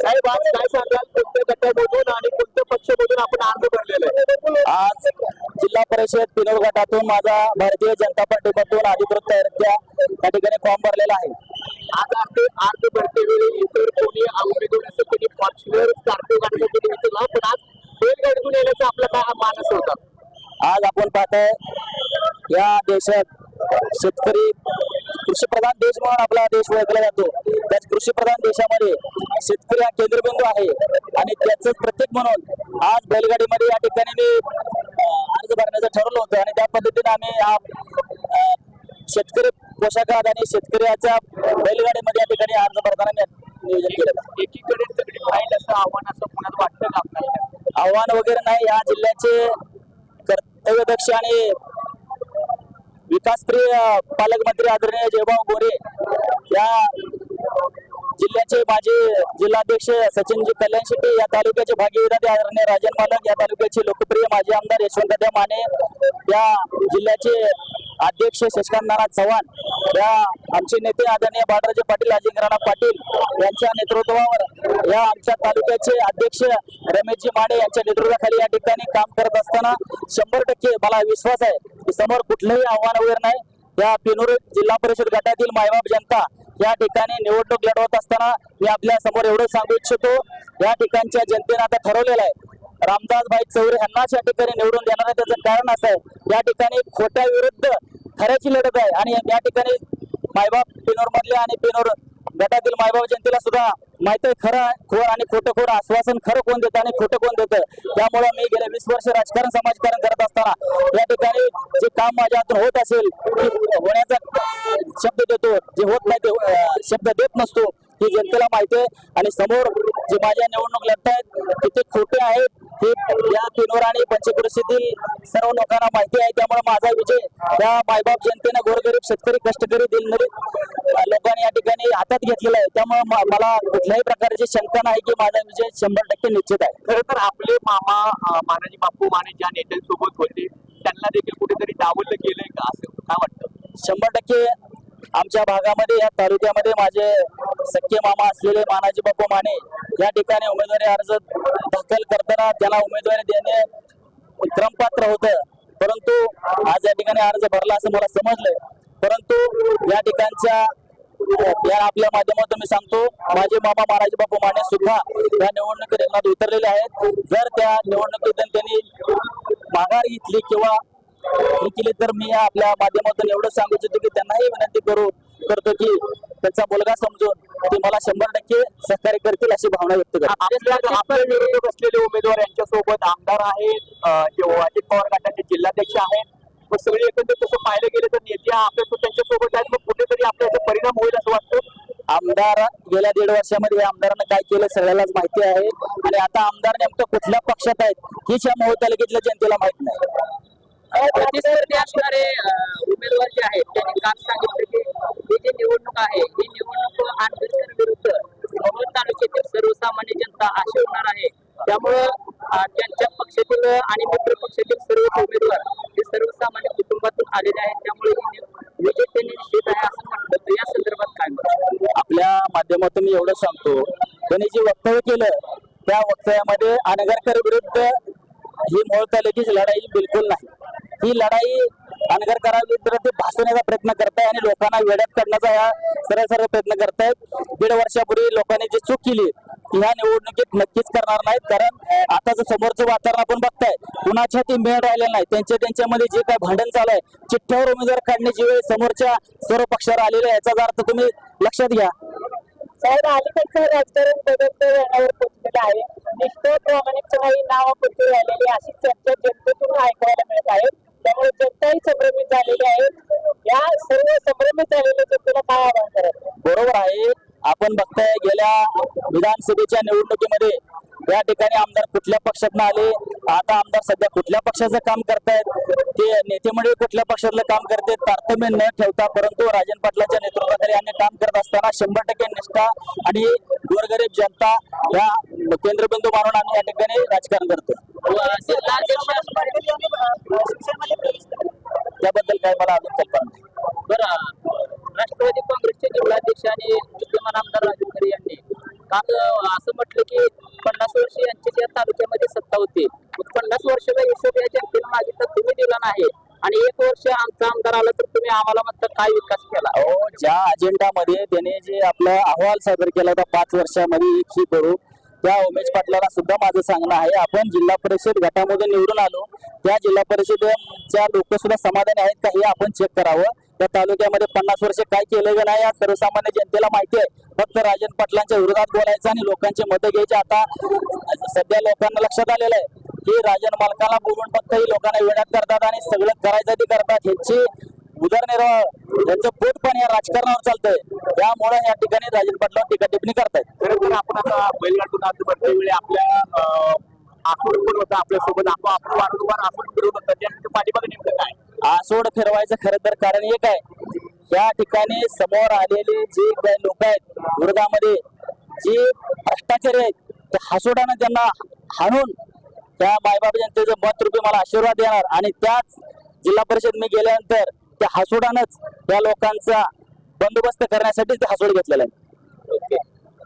साहेब आज काय सांगाल? कोणत्या गटामधून आणि कोणत्या पक्षामधून आपण अर्ज भरलेला आहे? आज जिल्हा परिषद पिनोड गटातून माझा भारतीय जनता पार्टीमधून अधिकृतरित्या त्या ठिकाणी फॉर्म भरलेला आहे. आज अर्ज अर्ज भरते वेळी इतर कोणी उमेदवारांचं कोणी फॉर्च्युनर स्कॉर्पिओ गाडीसाठी विचारला पण आज बैलगाडीतून येण्याचा आपला काय मानस होता? आज आपण पाहताय या देशात शेतकरी कृषीप्रधान देश म्हणून आपला देश ओळखला जातो. त्याच कृषीप्रधान देशामध्ये शेतकरी हा केंद्रबिंदू आहे. आणि त्याच प्रत्येक म्हणून आज बैलगाडीमध्ये या ठिकाणी मी अर्ज भरण्याचं ठरवलं होतं. आणि त्या पद्धतीने आम्ही हा शेतकरी पोशाखात आणि शेतकऱ्याच्या बैलगाडीमध्ये या ठिकाणी अर्ज भरताना मी नियोजन केलं. एकीकडे सगळी फाईट असं आव्हान असं पुण्यात वाटतं का आपल्याला? आव्हान वगैरे नाही. या जिल्ह्याचे कर्तव्यदक्ष आणि विकासप्रिय पालकमंत्री आदरणीय जयभाऊ गोरे या जिल्ह्याचे माजी जिल्हाध्यक्ष सचिनजी कल्याण शेट्टी या तालुक्याचे भाग्यविधाते आदरणीय राजन मालक या तालुक्याचे लोकप्रिय माजी आमदार यशवंत माने या जिल्ह्याचे अध्यक्ष शशिकांत नारायण चव्हाण या आमचे नेते आदरणीय बाळराजे पाटील अजिंक्यराणा पाटील यांच्या नेतृत्वावर या आमच्या तालुक्याचे अध्यक्ष रमेशजी माने यांच्या नेतृत्वाखाली या ठिकाणी काम करत असताना शंभर टक्के मला विश्वास आहे की समोर कुठलंही आव्हान वगैरे नाही. या पिनूर जिल्हा परिषद गटातील मायबाप जनता या ठिकाणी निवडणूक लढवत असताना मी आपल्यासमोर एवढं सांगू इच्छितो या ठिकाणच्या जनतेनं आता ठरवलेलं आहे. रामदास भाई चौरे यांनाच या ठिकाणी निवडून देणार आहे त्याचं कारण असं आहे. या ठिकाणी खोट्या विरुद्ध खऱ्याची लढत आहे आणि या ठिकाणी मायबाप पेनोर मधले आणि पिनोर गटातील मायबाप जनतेला सुद्धा माहीत आहे खरं खोर आणि खोटं खोर आश्वासन खरं कोण देतं आणि खोटं कोण देतं? त्यामुळे मी गेले वीस वर्ष राजकारण समाजकारण करत असताना या ठिकाणी जे काम माझ्या हातून होत असेल होण्याचा शब्द देतो. जे होत नाही ते शब्द देत नसतो. ही जनतेला माहिती आहे. आणि समोर जे माझ्या निवडणूक लढत आहेत ते खोटे आहेत हे या पिनोर आणि पंचकृषीतील सर्व लोकांना माहिती आहे. त्यामुळे माझा विजय या मायबाप जनतेने गोरगरीब शेतकरी कष्टकरी दिलनरीत अं, लोकांनी या ठिकाणी हातात घेतलेला आहे. त्यामुळे मला कुठल्याही प्रकारची शंका नाही की माझा विजय शंभर टक्के निश्चित आहे. खरं तर आपले मामा मानाजी बापू माने ज्या नेत्यांसोबत होते त्यांना देखील कुठेतरी डावललं गेलंय का असं? काय वाटतं? शंभर टक्के आमच्या भागामध्ये या तालुक्यामध्ये माझे सख्खे मामा असलेले मानाजी बापू माने या ठिकाणी उमेदवारी अर्ज दाखल करताना त्याला उमेदवारी देणे क्रमपात्र होतं. परंतु आज या ठिकाणी अर्ज भरला असं मला समजलंय. परंतु या ठिकाणच्या या आपल्या माध्यमातून मी सांगतो माझे मामा महाराज बापू माने सुद्धा या निवडणुकीत रिंगणात उतरलेले आहेत. जर त्या निवडणुकीत त्यांनी माघार घेतली किंवा हे केले तर मी आपल्या माध्यमातून एवढं सांगू इच्छितो की त्यांनाही विनंती करू करतो की त्यांचा मुलगा समजून ते मला शंभर टक्के सहकार्य करतील अशी भावना व्यक्त करतो. आपल्या आपल्या विरोधक असलेले उमेदवार यांच्यासोबत आमदार आहेत अजित पवार गटाचे जिल्हाध्यक्ष आहेत. मग सगळे एकंदर तसं पाहिलं गेलं तर नेते आपल्या त्यांच्यासोबत आहेत. मग कुठेतरी आपल्याचा परिणाम होईल असं वाटतं? आमदार गेल्या दीड वर्षामध्ये या आमदारानं काय केलं सगळ्यालाच माहिती आहे. आणि आता आमदार नेमकं कुठल्या पक्षात आहेत हीच या मोहोळ तालुक्यातल्या जनतेला माहीत नाही. प्रतिस्पर्धी असणारे उमेदवार जे आहेत त्यांनी काल सांगितलं की ही जी निवडणूक आहे ही निवडणूक आंबेडकर विरुद्ध मोहोळ तालुक्यातील सर्वसामान्य जनता आशवणार आहे. त्यामुळं त्यांच्या पक्षातील आणि मित्र पक्षातील सर्व उमेदवार हे सर्वसामान्य कुटुंबातून आलेले आहेत. त्यामुळे विजय त्यांनी निश्चित आहे असं म्हटलं तर या संदर्भात काय आपल्या माध्यमातून एवढं सांगतो त्यांनी जे वक्तव्य केलं त्या वक्तव्यामध्ये अनगरकर विरुद्ध ही मोहोळ तालुक्याची लढाई बिलकुल नाही. ही लढाई अनगरकराविरुद्ध ते भासवण्याचा प्रयत्न करताय आणि लोकांना वेड्यात काढण्याचा या सरळ सरळ प्रयत्न करतायत. दीड वर्षापूर्वी लोकांनी जी चूक केली ह्या निवडणुकीत नक्कीच करणार नाहीत. कारण आताचं समोरचं वातावरण आपण बघताय कुणाच्या ती मेळ राहिलेला नाही त्यांच्या त्यांच्यामध्ये जे काय भांडण चालू आहे चिठ्ठ्यावर उमेदवार काढण्याची वेळ समोरच्या सर्व पक्षावर आलेला आहे याचा अर्थ तुम्ही लक्षात घ्या. साहेब अलीकडचं राजकारण बदलतं येण्यावर पोहोचलेलं आहे? निष्ठळ प्रामाणिकपणाही नावापुरती राहिलेली अशी चर्चा जनतेतून ऐकायला मिळत आहे. त्यामुळे जनताही संभ्रमित झालेली आहे या सर्व संभ्रमित झालेल्या जनतेला काय आवाहन करायचं बरोबर आहे. आपण बघताय गेल्या विधानसभेच्या निवडणुकीमध्ये या ठिकाणी आमदार कुठल्या पक्षातनं आले? आता आमदार सध्या कुठल्या पक्षाचं काम करतायत? ते नेते मंडळी कुठल्या पक्षातलं काम करते तारतम्य न ठेवता परंतु राजन पाटलाच्या नेतृत्वाखाली आम्ही काम करत असताना शंभर टक्के निष्ठा आणि गोरगरीब जनता या केंद्रबिंदू मानून आम्ही या ठिकाणी राजकारण करतो त्याबद्दल काय मला अजून कल्पना नाही. बरं राष्ट्रवादी काँग्रेसचे जिल्हाध्यक्ष आणि विद्यमान आमदार राजू खरे यांनी काल असं म्हटलं की पन्नास वर्ष यांच्या या तालुक्यामध्ये सत्ता होती पन्नास वर्ष हिशोब या जनतेला मागितला तुम्ही दिला नाही. आणि एक वर्ष आमचा आमदार आला तर तुम्ही आम्हाला म्हणता काय विकास केला? अहो ज्या अजेंडामध्ये त्याने जे आपला अहवाल सादर केला होता पाच वर्षामध्ये एक ही करू त्या उमेश पाटलाला सुद्धा माझं सांगणं आहे आपण जिल्हा परिषद गटामध्ये निवडून आलो त्या जिल्हा परिषदेच्या लोक सुद्धा समाधानी आहेत का हे आपण चेक करावं. त्या तालुक्यामध्ये पन्नास वर्ष काय केलं गेलं आहे या सर्वसामान्य जनतेला माहिती आहे. फक्त राजन पाटलांच्या विरोधात बोलायचं आणि लोकांची मतं घ्यायची. आता सध्या लोकांना लक्षात आलेलं आहे की राजन मालकाला बोलून फक्त ही लोकांना वेड्यात करतात आणि सगळं करायचं ते करतात. ह्याची उदरनिर्वाह यांचं पोट पण या राजकारणावर चालतंय. त्यामुळे या ठिकाणी राजन पाटला टीका टिप्पणी करतायत. खरं आपण आता बैलगाडून आज वेळी आपल्या आसूड पण होता आपल्यासोबत आपण आपण वारंवार आसूड फिरवत होतं. त्यानंतर पाठीमागे नेमकं काय? आसोड फिरवायचं खरं तर कारण एक आहे. या ठिकाणी समोर आलेले जे काही लोक आहेत विरोधामध्ये जे भ्रष्टाचारी आहेत ते हसोडानं त्यांना हाणून त्या मायबाप जनतेचं मत रूपी मला आशीर्वाद देणार. आणि त्याच जिल्हा परिषद मी गेल्यानंतर त्या हसोडानंच त्या लोकांचा बंदोबस्त करण्यासाठी ते हसोड घेतलेला आहे